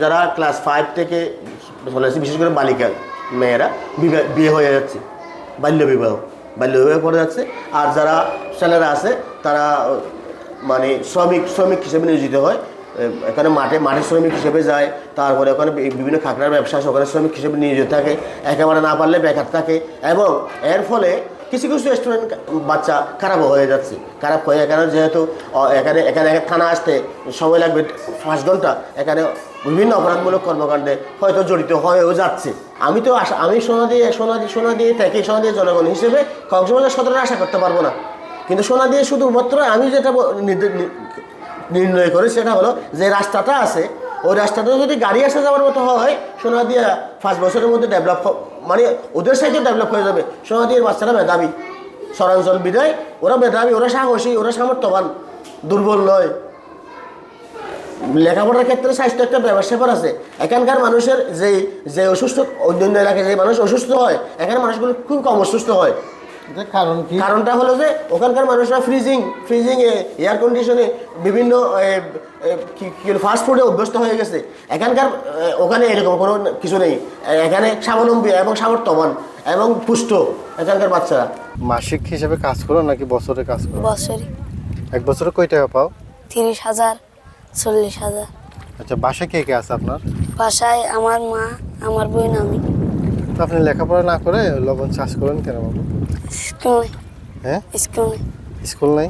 যারা class five থেকে আসছে বিশেষ করে বালিকা মেয়েরা বিয়ে হয়ে যাচ্ছে বাল্য বিবাহ বাল্য বিবাহ করে যাচ্ছে। আর যারা ছেলেরা আছে, তারা মানে শ্রমিক শ্রমিক হিসেবে নিয়োজিত হয়। এখানে মাঠে মাঠে শ্রমিক হিসেবে যায়, তারপরে ওখানে বিভিন্ন খাকড়ার ব্যবসা আছে, ওখানে শ্রমিক হিসেবে নিয়োজিত থাকে, একেবারে না পারলে বেকার থাকে এবং এর ফলে কিছু কিছু স্টুডেন্ট বাচ্চা খারাপ হয়ে যাচ্ছে, খারাপ হয়ে, এখানে যেহেতু এখানে এখানে থানা আসতে সময় লাগবে পাঁচ ঘণ্টা, এখানে বিভিন্ন অপরাধমূলক কর্মকাণ্ডে হয়তো জড়িত হয়েও যাচ্ছে। আমি তো আশা, আমি সোনা দিয়ে সোনা দিয়ে সোনা দিয়ে থেকে সোনা দিয়ে জনগণ হিসেবে কক্সবাজার সদরে আশা করতে পারব না। কিন্তু সোনা দিয়ে শুধুমাত্র আমি যেটা নির্ণয় করি সেটা হলো যে রাস্তাটা আছে, ওই রাস্তাটা যদি গাড়ি আসা যাওয়ার মতো হয়, সোনা দিয়ে পাঁচ বছরের মধ্যে ডেভেলপ মানে ওদের সাইডে ডেভেলপ হয়ে যাবে। সোনা দিয়ে বাচ্চারা মেধাবী সরাঞ্চল বিদায়, ওরা মেধাবী, ওরা সাহসী, ওরা সামর্থ্যবান, দুর্বল নয়। লেখাপড়ার ক্ষেত্রে স্বাস্থ্য একটা ব্যাপার আছে। এখানকার মানুষের যে যে অসুস্থ অন্যান্য এলাকায় যে মানুষ অসুস্থ হয় এখানে মানুষগুলো খুব কম অসুস্থ হয়। কারণ কি? কারণটা হলো যে ওখানকার মানুষরা ফ্রিজিং ফ্রিজিং এ এয়ার কন্ডিশনে বিভিন্ন ফাস্ট ফুডে অভ্যস্ত হয়ে গেছে। এখানকার ওখানে এরকম কোনো কিছু নেই। এখানে স্বাবলম্বী এবং সামর্থ্যবান এবং পুষ্ট এখানকার বাচ্চারা। মাসিক হিসেবে কাজ করো নাকি বছরে কাজ করো? বছরে। এক বছরে কয় টাকা পাও? তিরিশ হাজার। চল্লিশ হাজার। আচ্ছা বাসায় কে কে আছে আপনার? বাসায় আমার মা আমার বোন আমি। তো আপনি লেখাপড়া না করে লবণ চাষ করেন কেন বাবু? স্কুলে হ্যাঁ? স্কুলে স্কুল নাই?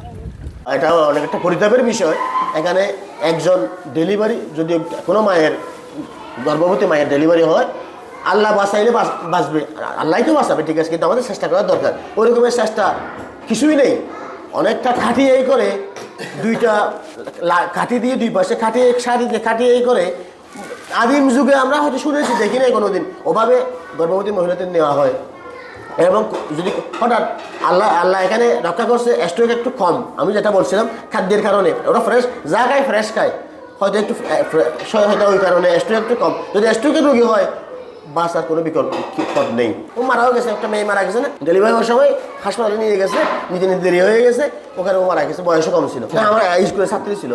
এটা অনেক একটা পরিতাপের বিষয়। এখানে একজন ডেলিভারি যদি কোনো মায়ের গর্ভবতী মায়ের ডেলিভারি হয় আল্লাহ বাঁচাইলে বাঁচবে। আল্লাহ তো বাঁচাবে ঠিক আছে কিন্তু আমাদের চেষ্টা করা দরকার। ওই রকমের চেষ্টা কিছুই নেই। অনেকটা খাটিয়ে এই করে দুইটা কাঠি দিয়ে দুই পাশে খাটিয়ে সারি দিয়ে খাটিয়ে এই করে আদিম যুগে আমরা হয়তো শুনেছি দেখি নাই কোনোদিন। ওভাবে গর্ভবতী মহিলাদের নেওয়া হয়। এবং যদি হঠাৎ আল্লাহ আল্লাহ এখানে রক্ষা করছে, স্ট্রোক একটু কম। আমি যেটা বলছিলাম, খাদ্যের কারণে। ওরা ফ্রেশ যা খায় ফ্রেশ খায়। হয়তো একটু হয়তো ওই কারণে স্ট্রোক একটু কম। যদি স্ট্রোকের রোগী হয় বাঁচার কোনো বিকল্প পথ নেই। ও মারাও গেছে একটা মেয়ে মারা গেছে না? ডেলিভারি হওয়ার সময় হাসপাতালে নিয়ে গেছে নিজে নিজে দেরি হয়ে গেছে ওখানে ও মারা গেছে বয়সও কম ছিল। না, আমার স্কুলের ছাত্রী ছিল।